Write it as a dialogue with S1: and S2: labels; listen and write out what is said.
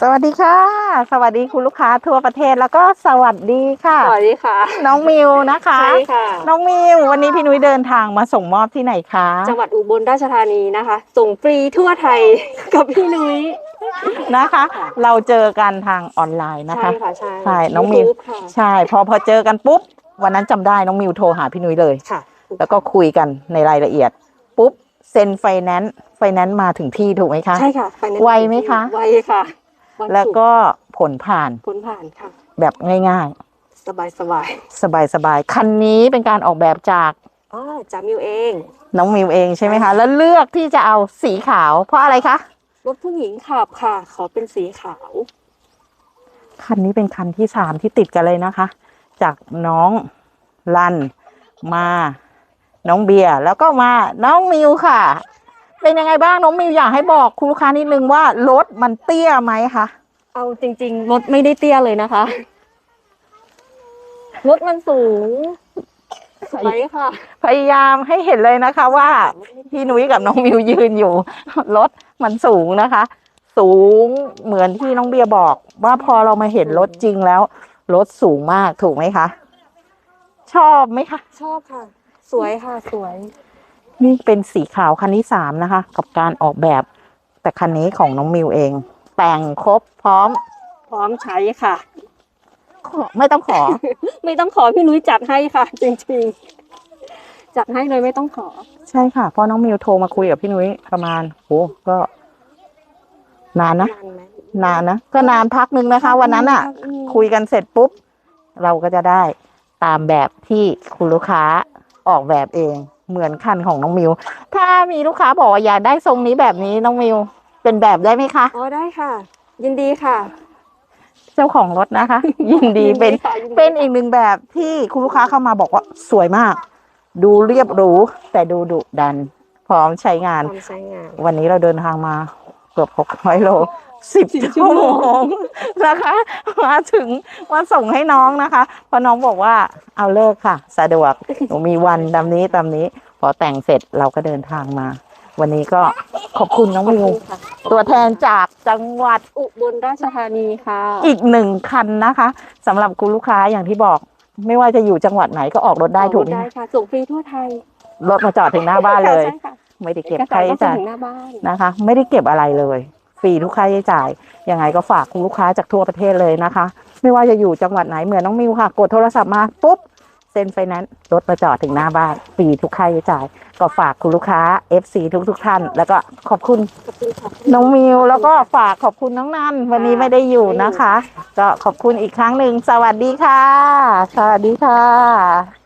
S1: สวัสดีค่ะ สวัสดีคุณลูกค้าทั่วประเทศแล้วก็สวัสดีค่ะ
S2: สวัสดีค่ะ
S1: น้องมิวนะคะ
S2: ใช่ค่ะ
S1: น้องมิววันนี้พี่นุ้ยเดินทางมาส่งมอบที่ไหนคะ
S2: จังหวัดอุบลราชธานีนะคะ ส่งฟรีทั่วไทย กับพี่นุ้ย
S1: นะคะ เราเจอกันทางออนไลน์นะคะ
S2: ใช่ค่ะใช่
S1: ใช่น้องมิว
S2: YouTube ค่ะ
S1: ใช่ พอพอเจอกันปุ๊บ วันนั้นจำได้น้องมิวโทรหาพี่นุ้ยเลย
S2: ค่ะ
S1: แล้วก็คุยกันในรายละเอียด ปุ๊บเซ็นไฟแนนซ์ไฟแนนซ์มาถึงที่ถูกไหมคะ
S2: ใช่ค่ะไปใน
S1: ไวไหมคะ
S2: ไวค่ะ น
S1: แล้ว
S2: ศุร์
S1: ก็ผลผ่าน
S2: ผลผ่านค่ะ
S1: แบบง่าย
S2: สบายสบาย
S1: ๆ สบายๆ คันนี้เป็นการออกแบบจาก
S2: ๆอ๋อจามิวเอง
S1: น้องมิวเองใช่ไหมคะ แล้วเลือกที่จะเอาสีขาว เพราะอะไรคะ
S2: รถผู้หญิงขับค่ะ ขอเป็นสีขาว
S1: คันนี้เป็นคันที่สามที่ติดกันเลยนะคะ จากน้องลันมา น้องเบียร์แล้วก็มาน้องมิวค่ะ เป็นยังไงบ้างน้องมิวอยากให้บอกคุณลูกค้านิดนึงว่ารถมันเตี้ยไหมคะ
S2: เอาจริง ๆ รถไม่ได้เตี้ยเลยนะคะ รถมันสูงสวยค่ะ
S1: พยายามให้เห็นเลยนะคะ ว่าพี่นุ้ยกับน้องมิวยืนอยู่ รถมันสูงนะคะ สูงเหมือนที่น้องเบียร์บอก ว่าพอเรามาเห็นรถจริงแล้วรถสูงมากถูกไหมคะ ชอบไหมคะ
S2: ชอบค่ะ สวยค่ะสวย
S1: นี่เป็นสีขาวคันที่สามนะคะ กับการออกแบบแต่คันนี้ของน้องมิวเอง แต่งครบพร้อม
S2: พร้อมใช้ค่ะ
S1: ขอไม่ต้องขอ
S2: ไม่ต้องขอพี่นุ้ยจัดให้ค่ะ จริงๆ จัดให้เลยไม่ต้องขอ
S1: ใช่ค่ะเพราะน้องมิวโทรมาคุยกับพี่นุ้ยประมาณโอ้ก็ นานนะ
S2: นานไหม
S1: นานนะก็นานพักหนึ่งนะคะ วันนั้นอะ
S2: อืม
S1: คุยกันเสร็จปุ๊บ เราก็จะได้ตามแบบที่คุณลูกค้าออกแบบเอง เหมือนคันของน้องมิว ถ้ามีลูกค้าบอกว่าอยากได้ทรงนี้แบบนี้น้องมิว เป็นแบบได้ไหมคะ
S2: อ๋อได้ค่ะ ยินดีค่ะ
S1: เจ้าของรถนะคะ ยินดีเป็น
S2: ค่ะยิดี
S1: เป็นอีกหนึ่งแบบที่คุณลูกค้าเข้ามาบอกว่าสวยมาก ดูเรียบหรูแต่ดูดุดัน พร้อมใช้งาน
S2: ความใช้งาน
S1: วันนี้เราเดินทางมาเกือบหกร้อยโลสิบ
S2: 10ชั่
S1: ชั่ว
S2: ว
S1: โม
S2: โม
S1: งนะคะมาถึงมาส่งให้น้องนะคะเพราะน้องบอกว่าเอาเลิกค่ะ สะดวกหนูมีวันตามนี้ตามนี้ พอแต่งเสร็จเราก็เดินทางมา วันนี้ก็ขอบคุณน้องมิว
S2: ค่ะ
S1: ตัวแทนจากจังหวัด
S2: อุบลราชธานีค่ะ
S1: อีกหนึ่งคันนะคะสำหรับคุณลูกค้าอย่างที่บอกไม่ว่าจะอยู่จังหวัดไหนก็ออกรถได้ถูกไหม
S2: ได้ค่ะส่งฟรีทั่วไทย
S1: รถมาจอดถึงหน้าบ้านเลย
S2: ใช่ค่ะ
S1: ไม่ได้เก็บ
S2: เอก
S1: ค่า
S2: สารก็
S1: ใช้
S2: ส่ง
S1: จ่าย
S2: ถึงหน้าบ้าน
S1: นะคะ ไม่ได้เก็บอะไรเลยฟรีทุกค่าใช้จ่ายยังไงก็ฝากคุณลูกค้าจากทั่วประเทศเลยนะคะ ไม่ว่าจะอยู่จังหวัดไหนเหมือนน้องมิวค่ะ กดโทรศัพท์มาปุ๊บเซ็นไฟแนนซ์รถมาจอดถึงหน้าบ้านฟรีทุกค่าใช้จ่าย ก็ฝากคุณลูกค้า FC ทุกทุกๆท่าน แล้วก็ขอบคุณ
S2: ขอบคุณค่ะ
S1: น้องมิวแล้วก็ฝากขอบคุณน้องนันวันนี้ไม่ได้อยู่นะคะ ก็ขอบคุณอีกครั้งหนึ่งสวัสดีค่ะ สวัสดีค่ะ